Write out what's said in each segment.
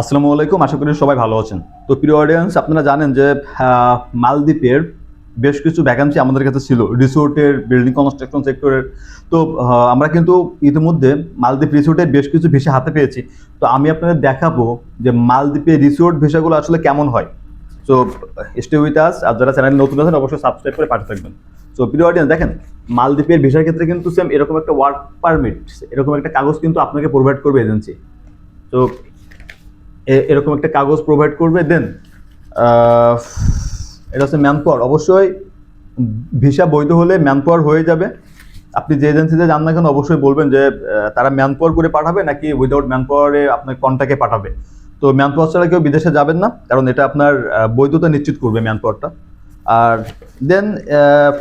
আসসালামু আলাইকুম, আশা করি সবাই ভালো আছেন। তো প্রিয় অডিয়েন্স আপনারা জানেন যে মালদ্বীপের বেশ কিছু ভ্যাকান্সি আমাদের কাছে ছিল রিসোর্টের বিল্ডিং কনস্ট্রাকশন সেক্টরের তো আমরা কিন্তু ইতিমধ্যে মালদ্বীপ রিসোর্টের বেশ কিছু ভিসা হাতে পেয়েছি। তো আমি আপনাদের দেখাবো যে মালদ্বীপের রিসোর্ট ভিসাগুলো আসলে কেমন হয়। সো স্টে উইথ আস আর যারা চ্যানেল নতুন আছেন, অবশ্যই সাবস্ক্রাইব করে পাঠিয়ে থাকবেন। সো প্রিয় অডিয়েন্স দেখেন, মালদ্বীপের ভিসার ক্ষেত্রে কিন্তু সেম এরকম একটা ওয়ার্ক পারমিট এরকম একটা কাগজ কিন্তু আপনাকে প্রোভাইড করবে এজেন্সি তো এরকম একটা কাগজ প্রোভাইড করবে দেন এটা হচ্ছে ম্যান পাওয়ার অবশ্যই ভিসা বৈধ হলে ম্যান পাওয়ার হয়ে যাবে। আপনি যে এজেন্সিতে যান না কেন, অবশ্যই বলবেন যে তারা ম্যান পাওয়ার করে পাঠাবে নাকি উইদাউট ম্যান পাওয়ারে আপনার কন্ট্যাক্টে পাঠাবে। তো ম্যান পাওয়ার ছাড়া কেউ বিদেশে যাবেন না, কারণ এটা আপনার বৈধতা নিশ্চিত করবে ম্যান পাওয়ারটা আর দেন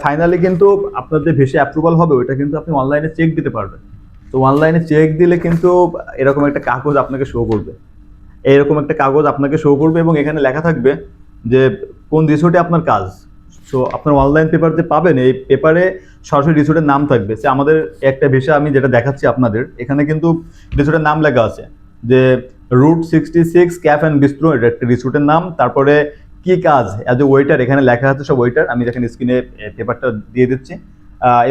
ফাইনালি কিন্তু আপনার যে ভিসা অ্যাপ্রুভাল হবে, ওইটা কিন্তু আপনি অনলাইনে চেক দিতে পারবেন। তো অনলাইনে চেক দিলে কিন্তু এরকম একটা কাগজ আপনাকে শো করবে। এইরকম একটা কাগজ আপনাকে শো করবে এবং এখানে লেখা থাকবে যে কোন রিসোর্টে আপনার কাজ। সো আপনার অনলাইন পেপার যে পাবেন, এই পেপারে সরাসরি রিসোর্টের নাম থাকবে। সে আমাদের একটা ভিসা আমি যেটা দেখাচ্ছি আপনাদের, এখানে কিন্তু রিসোর্টের নাম লেখা আছে যে route sixty six cafe and bistro এটা একটা রিসোর্টের নাম। তারপরে কি কাজ? অ্যাজ এ ওয়েটার এখানে লেখা আছে সব ওয়েটার আমি দেখেন স্ক্রিনে পেপারটা দিয়ে দিচ্ছি।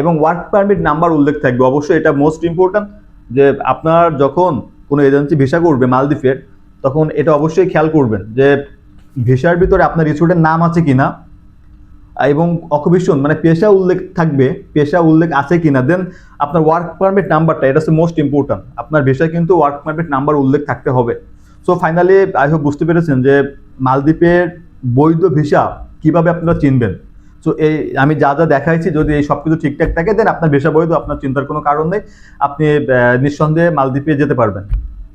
এবং ওয়ার্ক পারমিট নাম্বার উল্লেখ থাকবে। অবশ্যই এটা মোস্ট ইম্পর্ট্যান্ট যে আপনার যখন কোনো এজেন্সি ভিসা করবে মালদ্বীপের তখন এটা অবশ্যই খেয়াল করবেন যে ভিসার ভিতরে আপনার রিসোর্টের নাম আছে কিনা এবং অকুপেশন মানে পেশা উল্লেখ থাকবে, পেশা উল্লেখ আছে কিনা। দেন আপনার ওয়ার্ক পারমিট নাম্বারটা এটা হচ্ছে মোস্ট ইম্পর্ট্যান্ট আপনার ভিসায় কিন্তু ওয়ার্ক পারমিট নাম্বার উল্লেখ থাকতে হবে। সো ফাইনালি আই হোপ বুঝতে পেরেছেন যে মালদ্বীপের বৈধ ভিসা কীভাবে আপনারা চিনবেন। সো এই আমি যা যা দেখাইছি, যদি এই সব কিছু ঠিকঠাক থাকে দেন আপনার ভিসা বৈধ, আপনার চিন্তার কোনো কারণ নেই। আপনি নিঃসন্দেহে মালদ্বীপে যেতে পারবেন।